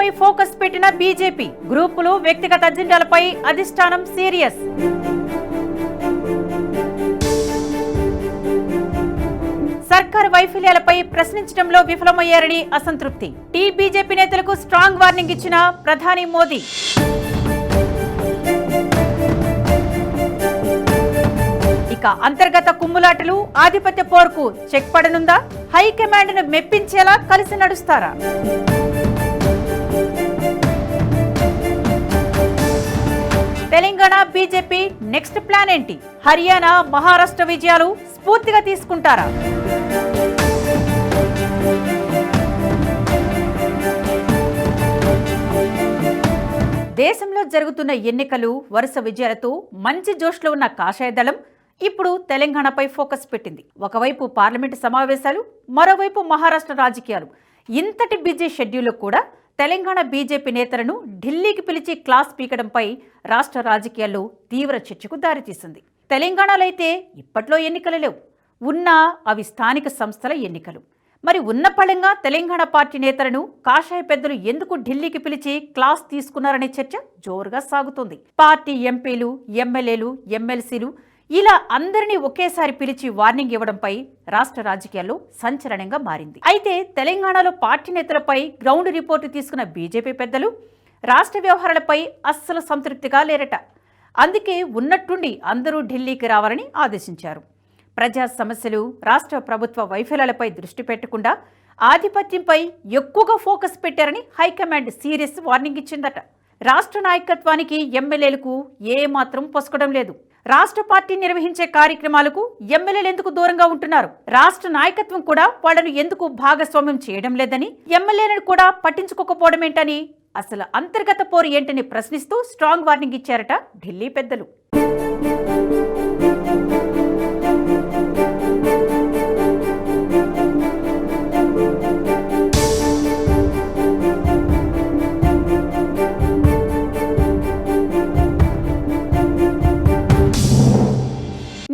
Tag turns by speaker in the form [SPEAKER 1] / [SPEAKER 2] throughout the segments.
[SPEAKER 1] తెలంగాణపై ఫోకస్ పెట్టిన బీజేపీ గ్రూపులు వ్యక్తిగత అజెండాలపై అధిష్టానం సీరియస్. సర్కార్ వైఫల్యాలపై ప్రశ్నించడంలో విఫలమయ్యారని అసంతృప్తి. టీ బీజేపీ నేతలకు స్ట్రాంగ్ వార్నింగ్ ఇచ్చిన ప్రధాని మోదీ. ఇక అంతర్గత కుమ్ములాటలు ఆధిపత్య పోర్కు చెక్ పడనుందా? హైకమాండ్ను మెప్పించేలా కలిసి నడుస్తారా? తెలంగాణ బీజేపీ నెక్స్ట్ ప్లాన్ ఏంటి? హర్యానా మహారాష్ట్ర విజయాలు స్ఫూర్తిగా తీసుకుంటారా? దేశంలో జరుగుతున్న ఎన్నికలు వరుస విజయాలతో మంచి జోష్లో ఉన్న కాషాయ దళం ఇప్పుడు తెలంగాణపై ఫోకస్ పెట్టింది. ఒకవైపు పార్లమెంటు సమావేశాలు మరోవైపు మహారాష్ట్ర రాజకీయాలు. ఇంతటి బిజీ షెడ్యూల్లో కూడా తెలంగాణ బీజేపీ నేతలను ఢిల్లీకి పిలిచి క్లాస్ పీకడంపై రాష్ట్ర రాజకీయాల్లో తీవ్ర చర్చకు దారితీసింది. తెలంగాణలో అయితే ఇప్పట్లో ఎన్నికలు లేవు. ఉన్నా అవి స్థానిక సంస్థల ఎన్నికలు. మరి ఉన్న పళంగా తెలంగాణ పార్టీ నేతలను కాషాయ పెద్దలు ఎందుకు ఢిల్లీకి పిలిచి క్లాస్ తీసుకున్నారనే చర్చ జోరుగా సాగుతోంది. పార్టీ ఎంపీలు ఎమ్మెల్యేలు ఎమ్మెల్సీలు ఇలా అందరినీ ఒకేసారి పిలిచి వార్నింగ్ ఇవ్వడంపై రాష్ట్ర రాజకీయాల్లో సంచలనంగా మారింది. అయితే తెలంగాణలో పార్టీ నేతలపై గ్రౌండ్ రిపోర్టు తీసుకున్న బీజేపీ పెద్దలు రాష్ట్ర వ్యవహారాలపై అస్సలు సంతృప్తిగా లేరట. అందుకే ఉన్నట్టుండి అందరూ ఢిల్లీకి రావాలని ఆదేశించారు. ప్రజా సమస్యలు రాష్ట్ర ప్రభుత్వ వైఫల్యాలపై దృష్టి పెట్టకుండా ఆధిపత్యంపై ఎక్కువగా ఫోకస్ పెట్టారని హైకమాండ్ సీరియస్ వార్నింగ్ ఇచ్చిందట. రాష్ట్ర నాయకత్వానికి ఎమ్మెల్యేలకు ఏమాత్రం పొసకడం లేదు. రాష్ట్ర పార్టీ నిర్వహించే కార్యక్రమాలకు ఎమ్మెల్యేలు ఎందుకు దూరంగా ఉంటున్నారు? రాష్ట్ర నాయకత్వం కూడా వాళ్ళను ఎందుకు భాగస్వామ్యం చేయడం లేదని ఎమ్మెల్యేలను కూడా పట్టించుకోకపోవడమేంటని అసలు అంతర్గత పోరు ఏంటని ప్రశ్నిస్తూ స్ట్రాంగ్ వార్నింగ్ ఇచ్చారట ఢిల్లీ పెద్దలు.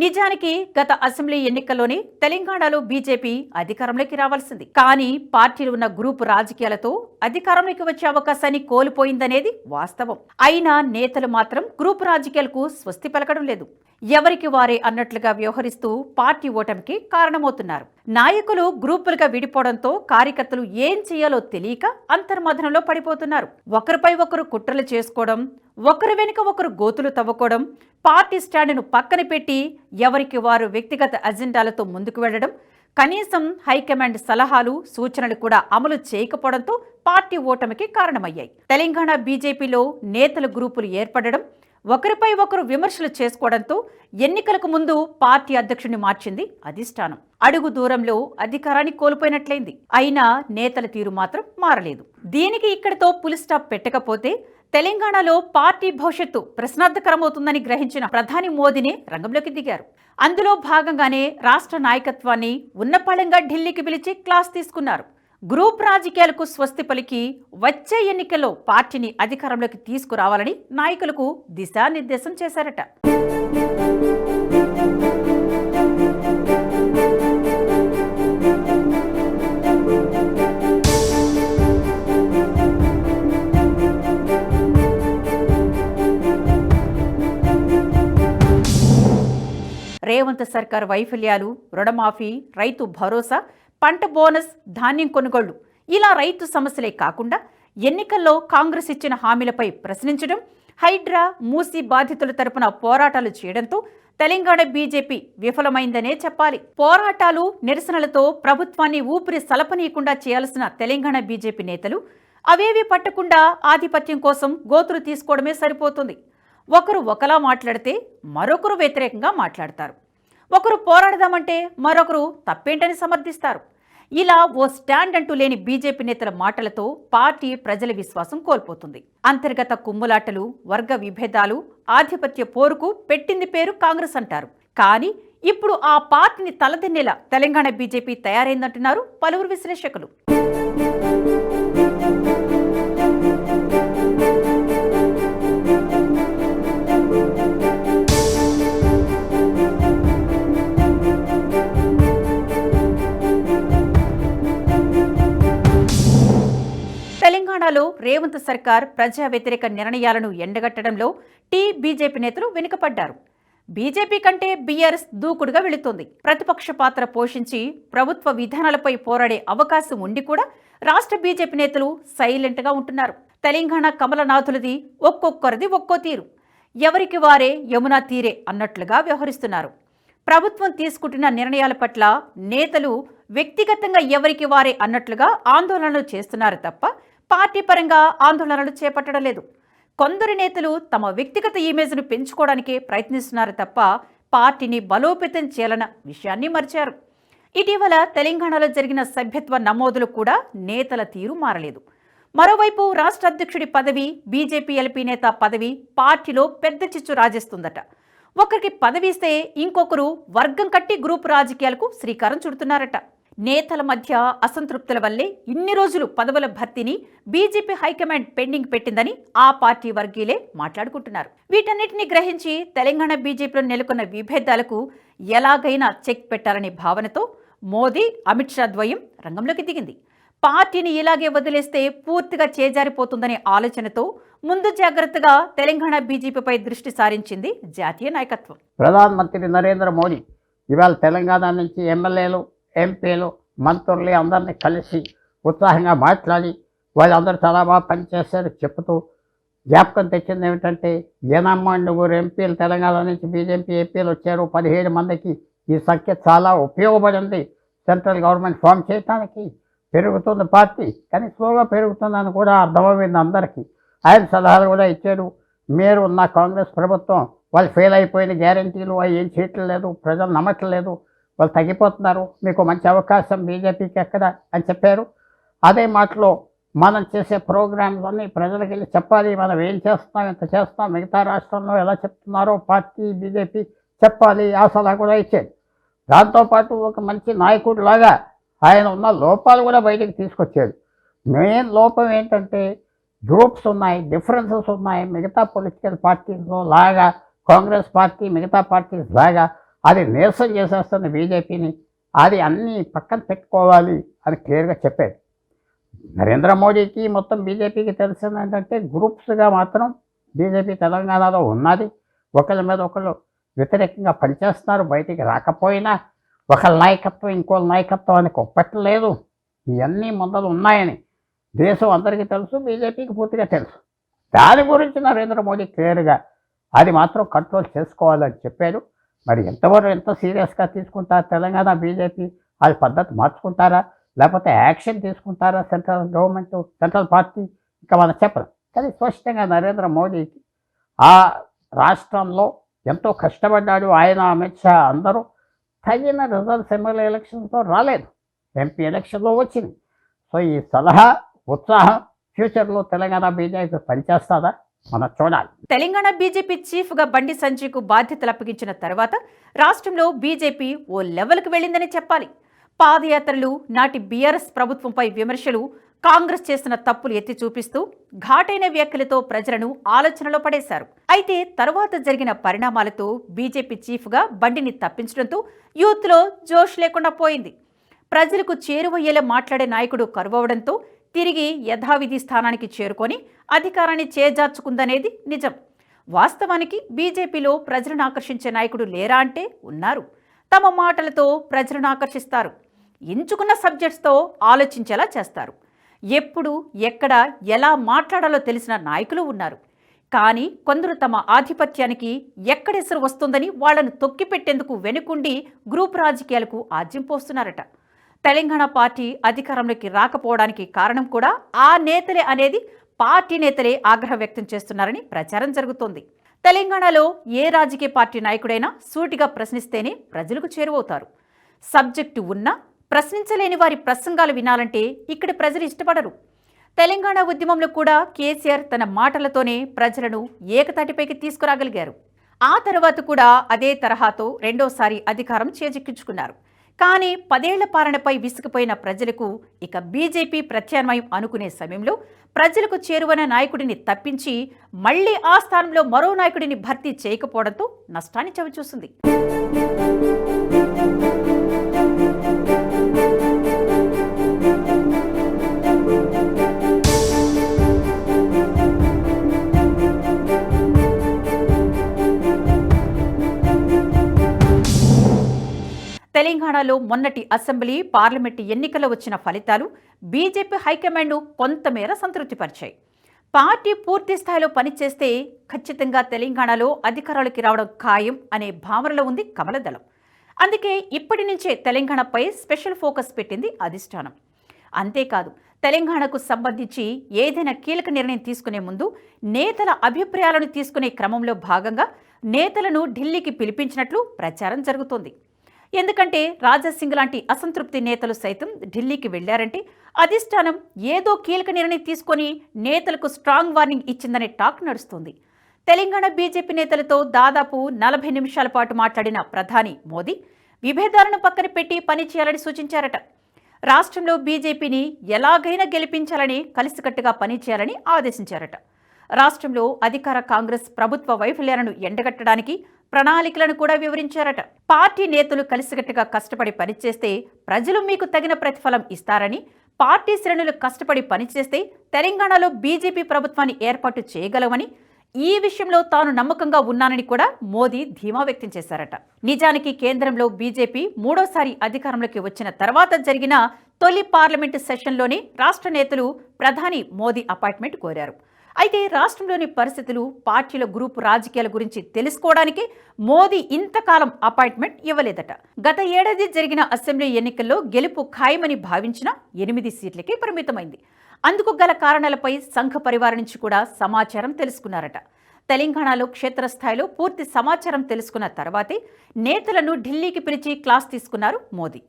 [SPEAKER 1] నిజానికి గత అసెంబ్లీ ఎన్నికల్లోనే తెలంగాణలో బీజేపీ అధికారంలోకి రావాల్సింది. కానీ పార్టీలు ఉన్న గ్రూపు రాజకీయాలతో అధికారంలోకి వచ్చే అవకాశాన్ని కోల్పోయిందనేది వాస్తవం. అయినా నేతలు మాత్రం గ్రూపు రాజకీయాలకు స్వస్తి పలకడం లేదు. ఎవరికి వారే అన్నట్లుగా వ్యవహరిస్తూ పార్టీ ఓటమికి కారణమవుతున్నారు. నాయకులు గ్రూపులుగా విడిపోవడంతో కార్యకర్తలు ఏం చేయాలో తెలియక అంతర్మథనంలో పడిపోతున్నారు. ఒకరిపై ఒకరు కుట్రలు చేసుకోవడం ఒకరు వెనుక ఒకరు గోతులు తవ్వుకోవడం పార్టీ స్టాండ్ను పక్కన పెట్టి ఎవరికి వారు వ్యక్తిగత అజెండాలతో ముందుకు వెళ్ళడం కనీసం హైకమాండ్ సలహాలు సూచనలు కూడా అమలు చేయకపోవడంతో పార్టీ ఓటమికి కారణమయ్యాయి. తెలంగాణ బీజేపీలో నేతల గ్రూపులు ఏర్పడడం ఒకరిపై ఒకరు విమర్శలు చేసుకోవడంతో ఎన్నికలకు ముందు పార్టీ అధ్యక్షుడిని మార్చింది అధిష్టానం. అడుగు దూరంలో అధికారాన్ని కోల్పోయినట్లయింది. అయినా నేతల తీరు మాత్రం మారలేదు. దీనికి ఇక్కడితో పులి స్టాప్ పెట్టకపోతే తెలంగాణలో పార్టీ భవిష్యత్తు ప్రశ్నార్థకరమవుతుందని గ్రహించిన ప్రధాని మోదీనే రంగంలోకి దిగారు. అందులో భాగంగానే రాష్ట్ర నాయకత్వాన్ని ఉన్నపళంగా ఢిల్లీకి పిలిచి క్లాస్ తీసుకున్నారు. గ్రూప్ రాజకీయాలకు స్వస్తి పలికి వచ్చే ఎన్నికల్లో పార్టీని అధికారంలోకి తీసుకురావాలని నాయకులకు దిశానిర్దేశం చేశారట. రేవంత్ సర్కార్ వైఫల్యాలు రుణమాఫీ రైతు భరోసా పంట బోనస్ ధాన్యం కొనుగోళ్ళు. ఇలా రైతు సమస్యలే కాకుండా ఎన్నికల్లో కాంగ్రెస్ ఇచ్చిన హామీలపై ప్రశ్నించడం హైడ్రా మూసీ బాధితుల తరపున పోరాటాలు చేయడంతో తెలంగాణ బీజేపీ విఫలమైందనే చెప్పాలి. పోరాటాలు నిరసనలతో ప్రభుత్వాన్ని ఊపిరి సలపనీయకుండా చేయాల్సిన తెలంగాణ బీజేపీ నేతలు అవేవి పట్టకుండా ఆధిపత్యం కోసం గోతులు తీసుకోవడమే సరిపోతుంది. ఒకరు ఒకలా మాట్లాడితే మరొకరు వ్యతిరేకంగా మాట్లాడతారు. ఒకరు పోరాడదామంటే మరొకరు తప్పేంటని సమర్థిస్తారు. ఇలా ఓ స్టాండ్ అంటూ లేని బీజేపీ నేతల మాటలతో పార్టీ ప్రజల విశ్వాసం కోల్పోతుంది. అంతర్గత కుమ్ములాటలు వర్గ విభేదాలు ఆధిపత్య పోరుకు పెట్టింది పేరు కాంగ్రెస్ అంటారు. కానీ ఇప్పుడు ఆ పార్టీని తలదిన్నేలా తెలంగాణ బీజేపీ తయారైందంటున్నారు పలువురు విశ్లేషకులు. రేవంత్ సర్కార్ ప్రజా వ్యతిరేక నిర్ణయాలను ఎండగట్టడంలో టీ బీజేపీ నేతలు వెనుకపడ్డారు బీజేపీ కంటే బీఆర్ఎస్ దూకుడుగా వెళుతోంది. ప్రతిపక్ష పాత్ర పోషించి ప్రభుత్వ విధానాలపై పోరాడే అవకాశం ఉండి కూడా రాష్ట్ర బీజేపీ నేతలు సైలెంట్గా ఉంటున్నారు. తెలంగాణ కమలనాథులది ఒక్కొక్కరిది ఒక్కో తీరు. ఎవరికి వారే యమునా తీరే అన్నట్లుగా వ్యవహరిస్తున్నారు. ప్రభుత్వం తీసుకుంటున్న నిర్ణయాల పట్ల నేతలు వ్యక్తిగతంగా ఎవరికి వారే అన్నట్లుగా ఆందోళనలు చేస్తున్నారు తప్ప పార్టీ పరంగా ఆందోళనలు చేపట్టడం లేదు. కొందరు నేతలు తమ వ్యక్తిగత ఇమేజ్ను పెంచుకోవడానికే ప్రయత్నిస్తున్నారు తప్ప పార్టీని బలోపేతం చేయాలన్న విషయాన్ని మర్చారు. ఇటీవల తెలంగాణలో జరిగిన సభ్యత్వ నమోదులు కూడా నేతల తీరు మారలేదు. మరోవైపు రాష్ట్ర అధ్యక్షుడి పదవి బీజేపీ ఎల్పీ నేత పదవి పార్టీలో పెద్ద చిచ్చు రాజేస్తుందట. ఒకరికి పదవి ఇస్తే ఇంకొకరు వర్గం కట్టి గ్రూప్ రాజకీయాలకు శ్రీకారం చుడుతున్నారట. నేతల మధ్య అసంతృప్తుల వల్లే ఇన్ని రోజులు పదవుల భర్తీని బీజేపీ హైకమాండ్ పెండింగ్ పెట్టిందని ఆ పార్టీ వర్గీయులే మాట్లాడుకుంటున్నారు. వీటన్నిటిని గ్రహించి తెలంగాణ బీజేపీలో నెలకొన్న విభేదాలకు ఎలాగైనా చెక్ పెట్టాలనే భావనతో మోదీ అమిత్ షా ద్వయం రంగంలోకి దిగింది. పార్టీని ఇలాగే వదిలేస్తే పూర్తిగా చేజారిపోతుందనే ఆలోచనతో ముందు జాగ్రత్తగా తెలంగాణ బీజేపీపై దృష్టి సారించింది జాతీయ నాయకత్వం.
[SPEAKER 2] ప్రధానమంత్రి నరేంద్ర మోడీ ఇవాళ తెలంగాణ నుంచి ఎమ్మెల్యేలు ఎంపీలు మంత్రులు అందరినీ కలిసి ఉత్సాహంగా మాట్లాడి వాళ్ళందరూ చాలా బాగా పనిచేశారు చెప్తూ జ్ఞాపకం తెచ్చింది ఏమిటంటే ఏనమ్మా నలుగురు ఎంపీలు తెలంగాణ నుంచి బీజేపీ ఎంపీలు వచ్చారు. పదిహేడు మందికి ఈ సంఖ్య చాలా ఉపయోగపడింది. సెంట్రల్ గవర్నమెంట్ ఫామ్ చేయడానికి పెరుగుతుంది పార్టీ. కానీ స్లోగా పెరుగుతుందని కూడా అర్థమైంది అందరికీ. ఆయన సలహాలు కూడా ఇచ్చారు. మీరు ఉన్న కాంగ్రెస్ ప్రభుత్వం వాళ్ళు ఫెయిల్ అయిపోయిన గ్యారంటీలు అవి ఏం చేయట్లేదు ప్రజలు నమ్మట్లేదు. వాళ్ళు తగ్గిపోతున్నారు. మీకు మంచి అవకాశం బీజేపీకి ఎక్కడ అని చెప్పారు. అదే మాటలో మనం చేసే ప్రోగ్రామ్స్ అన్నీ ప్రజలకు వెళ్ళి చెప్పాలి. మనం ఏం చేస్తాం ఎంత చేస్తాం మిగతా రాష్ట్రంలో ఎలా చెప్తున్నారో పార్టీ బీజేపీ చెప్పాలి. ఆ సలహా కూడా ఇచ్చేది. దాంతోపాటు ఒక మంచి నాయకుడు లాగా ఆయన ఉన్న లోపాలు కూడా బయటకు తీసుకొచ్చాడు మెయిన్ లోపం ఏంటంటే గ్రూప్స్ ఉన్నాయి డిఫరెన్సెస్ ఉన్నాయి. మిగతా పొలిటికల్ పార్టీస్లో లాగా కాంగ్రెస్ పార్టీ మిగతా పార్టీస్ లాగా అది నీరసం చేసేస్తుంది బీజేపీని అది అన్నీ పక్కన పెట్టుకోవాలి అని క్లియర్గా చెప్పాడు నరేంద్ర మోడీకి మొత్తం బీజేపీకి తెలిసింది ఏంటంటే గ్రూప్స్గా మాత్రం బీజేపీ తెలంగాణలో ఉన్నది. ఒకళ్ళ మీద ఒకళ్ళు వ్యతిరేకంగా పనిచేస్తున్నారు. బయటికి రాకపోయినా ఒకళ్ళ నాయకత్వం ఇంకో నాయకత్వం అని కొప్పట్లేదు ఇవన్నీ ముందలు ఉన్నాయని దేశం అందరికీ తెలుసు బీజేపీకి పూర్తిగా తెలుసు. దాని గురించి నరేంద్ర మోడీ క్లియర్గా అది మాత్రం కంట్రోల్ చేసుకోవాలని చెప్పారు. మరి ఎంతవరకు ఎంత సీరియస్గా తీసుకుంటారు తెలంగాణ బీజేపీ? అది పద్ధతి మార్చుకుంటారా? లేకపోతే యాక్షన్ తీసుకుంటారా సెంట్రల్ గవర్నమెంట్ సెంట్రల్ పార్టీ? ఇంకా మనం చెప్పరు కానీ స్పష్టంగా నరేంద్ర మోడీకి ఆ రాష్ట్రంలో ఎంతో కష్టపడ్డాడు ఆయన అమిత్ షా అందరూ. తగిన రిజల్ట్స్ ఎమ్మెల్యే ఎలక్షన్తో రాలేదు. ఎంపీ ఎలక్షన్లో వచ్చింది. సో ఈ సలహా ఉత్సాహం ఫ్యూచర్లో తెలంగాణ బీజేపీ పనిచేస్తుందా? మనం చూడాలి
[SPEAKER 1] తెలంగాణ బీజేపీ చీఫ్గా బండి సంజయ్కు బాధ్యతలు అప్పగించిన తర్వాత రాష్ట్రంలో బీజేపీ ఓ లెవెల్కు వెళ్ళిందని చెప్పాలి. పాదయాత్రలు నాటి బీఆర్ఎస్ ప్రభుత్వంపై విమర్శలు కాంగ్రెస్ చేసిన తప్పులు ఎత్తి చూపిస్తూ ఘాటైన వ్యాఖ్యలతో ప్రజలను ఆలోచనలో పడేశారు. అయితే తరువాత జరిగిన పరిణామాలతో బీజేపీ చీఫ్గా బండిని తప్పించడంతో యూత్లో జోష్ లేకుండా పోయింది. ప్రజలకు చేరువయ్యేలా మాట్లాడే నాయకుడు కరువవడంతో తిరిగి యథావిధి స్థానానికి చేరుకొని అధికారాన్ని చేజార్చుకుందనేది నిజం. వాస్తవానికి బీజేపీలో ప్రజలను ఆకర్షించే నాయకుడు లేరా అంటే ఉన్నారు. తమ మాటలతో ప్రజలను ఆకర్షిస్తారు. ఎంచుకున్న సబ్జెక్ట్స్తో ఆలోచించేలా చేస్తారు. ఎప్పుడు ఎక్కడ ఎలా మాట్లాడాలో తెలిసిన నాయకులు ఉన్నారు. కానీ కొందరు తమ ఆధిపత్యానికి ఎక్కడెసరు వస్తుందని వాళ్ళను తొక్కిపెట్టేందుకు వెనుకుండి గ్రూప్ రాజకీయాలకు ఆజ్యం పోస్తున్నారట. తెలంగాణ పార్టీ అధికారంలోకి రాకపోవడానికి కారణం కూడా ఆ నేతలే అనేది పార్టీ నేతలే ఆగ్రహం వ్యక్తం చేస్తున్నారని ప్రచారం జరుగుతోంది. తెలంగాణలో ఏ రాజకీయ పార్టీ నాయకుడైనా సూటిగా ప్రశ్నిస్తేనే ప్రజలకు చేరువవుతారు. సబ్జెక్టు ఉన్నా ప్రశ్నించలేని వారి ప్రసంగాలు వినాలంటే ఇక్కడి ప్రజలు ఇష్టపడరు. తెలంగాణ ఉద్యమంలో కూడా కేసీఆర్ తన మాటలతోనే ప్రజలను ఏకతాటిపైకి తీసుకురాగలిగారు. ఆ తర్వాత కూడా అదే తరహాతో రెండోసారి అధికారం చేజిక్కించుకున్నారు. కానీ పదేళ్ళ పాలనపై విసిగిపోయిన ప్రజలకు ఇక బీజేపీ ప్రత్యామ్నాయం అనుకునే సమయంలో ప్రజలకు చేరువైన నాయకుడిని తప్పించి మళ్ళీ ఆ స్థానంలో మరో నాయకుడిని భర్తీ చేయకపోవడంతో నష్టాన్ని చవిచూసింది. తెలంగాణలో మొన్నటి అసెంబ్లీ పార్లమెంటు ఎన్నికల్లో వచ్చిన ఫలితాలు బీజేపీ హైకమాండ్ను కొంతమేర సంతృప్తిపరిచాయి. పార్టీ పూర్తి స్థాయిలో పనిచేస్తే ఖచ్చితంగా తెలంగాణలో అధికారాలకి రావడం ఖాయం అనే భావనలో ఉంది కమలదళం. అందుకే ఇప్పటి నుంచే తెలంగాణపై స్పెషల్ ఫోకస్ పెట్టింది అధిష్టానం. అంతేకాదు తెలంగాణకు సంబంధించి ఏదైనా కీలక నిర్ణయం తీసుకునే ముందు నేతల అభిప్రాయాలను తీసుకునే క్రమంలో భాగంగా నేతలను ఢిల్లీకి పిలిపించినట్లు ప్రచారం జరుగుతోంది. ఎందుకంటే రాజాసింగ్ లాంటి అసంతృప్తి నేతలు సైతం ఢిల్లీకి వెళ్ళారంటే అధిష్టానం ఏదో కీలక నిర్ణయం తీసుకొని నేతలకు స్ట్రాంగ్ వార్నింగ్ ఇచ్చిందనే టాక్ నడుస్తుంది. తెలంగాణ బీజేపీ నేతలతో దాదాపు నలభై నిమిషాల పాటు మాట్లాడిన ప్రధాని మోదీ విభేదాలను పక్కన పెట్టి పని చేయాలని సూచించారట. రాష్ట్రంలో బీజేపీని ఎలాగైనా గెలిపించాలని కలిసికట్టుగా పనిచేయాలని ఆదేశించారట. రాష్ట్రంలో అధికార కాంగ్రెస్ ప్రభుత్వ వైఫల్యాలను ఎండగట్టడానికి ప్రణాళికలను కూడా వివరించారట. పార్టీ నేతలు కలిసికట్టుగా కష్టపడి పనిచేస్తే ప్రజలు మీకు తగిన ప్రతిఫలం ఇస్తారని పార్టీ శ్రేణులు కష్టపడి పనిచేస్తే తెలంగాణలో బీజేపీ ప్రభుత్వాన్ని ఏర్పాటు చేయగలవని ఈ విషయంలో తాను నమ్మకంగా ఉన్నానని కూడా మోదీ ధీమా వ్యక్తం చేశారట. నిజానికి కేంద్రంలో బీజేపీ మూడోసారి అధికారంలోకి వచ్చిన తర్వాత జరిగిన తొలి పార్లమెంటు సెషన్లోనే రాష్ట్ర నేతలు ప్రధాని మోదీ అపాయింట్మెంట్ కోరారు. అయితే రాష్ట్రంలోని పరిస్థితులు పార్టీల గ్రూపు రాజకీయాల గురించి తెలుసుకోవడానికి మోదీ ఇంతకాలం అపాయింట్మెంట్ ఇవ్వలేదట. గత ఏడాది జరిగిన అసెంబ్లీ ఎన్నికల్లో గెలుపు ఖాయమని భావించిన ఎనిమిది సీట్లకే పరిమితమైంది. అందుకు గల కారణాలపై సంఘ పరివారం నుంచి కూడా సమాచారం తెలుసుకున్నారట. తెలంగాణలో క్షేత్రస్థాయిలో పూర్తి సమాచారం తెలుసుకున్న తర్వాతే నేతలను ఢిల్లీకి పిలిచి క్లాస్ తీసుకున్నారు మోదీ.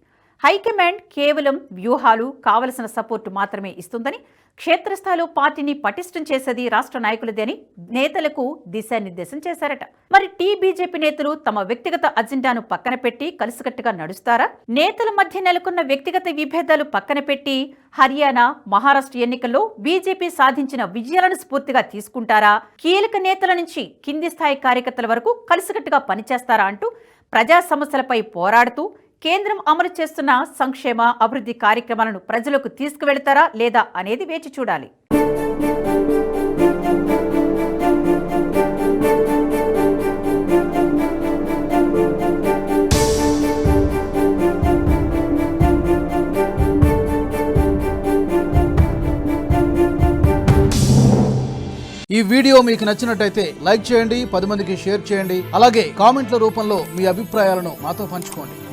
[SPEAKER 1] హైకమాండ్ కేవలం వ్యూహాలు కావలసిన సపోర్టు మాత్రమే ఇస్తుందని క్షేత్రస్థాయిలో పార్టీని పటిష్టం చేసేది రాష్ట్ర నాయకులదే అని నేతలకు దిశానిర్దేశం చేశారట. మరి టీ బీజేపీ నేతలు తమ వ్యక్తిగత అజెండాను పక్కన పెట్టి కలిసికట్టుగా నడుస్తారా? నేతల మధ్య నెలకొన్న వ్యక్తిగత విభేదాలు పక్కన పెట్టి హర్యానా మహారాష్ట్ర ఎన్నికల్లో బీజేపీ సాధించిన విజయాలను స్ఫూర్తిగా తీసుకుంటారా? కీలక నేతల నుంచి కింది స్థాయి కార్యకర్తల వరకు కలిసికట్టుగా పనిచేస్తారా అంటూ ప్రజా సమస్యలపై పోరాడుతూ కేంద్రం అమలు చేస్తున్న సంక్షేమ అభివృద్ధి కార్యక్రమాలను ప్రజలకు తీసుకువెళతారా లేదా అనేది వేచి చూడాలి.
[SPEAKER 3] ఈ వీడియో మీకు నచ్చినట్టయితే లైక్ చేయండి పది మందికి షేర్ చేయండి అలాగే కామెంట్ల రూపంలో మీ అభిప్రాయాలను మాతో పంచుకోండి.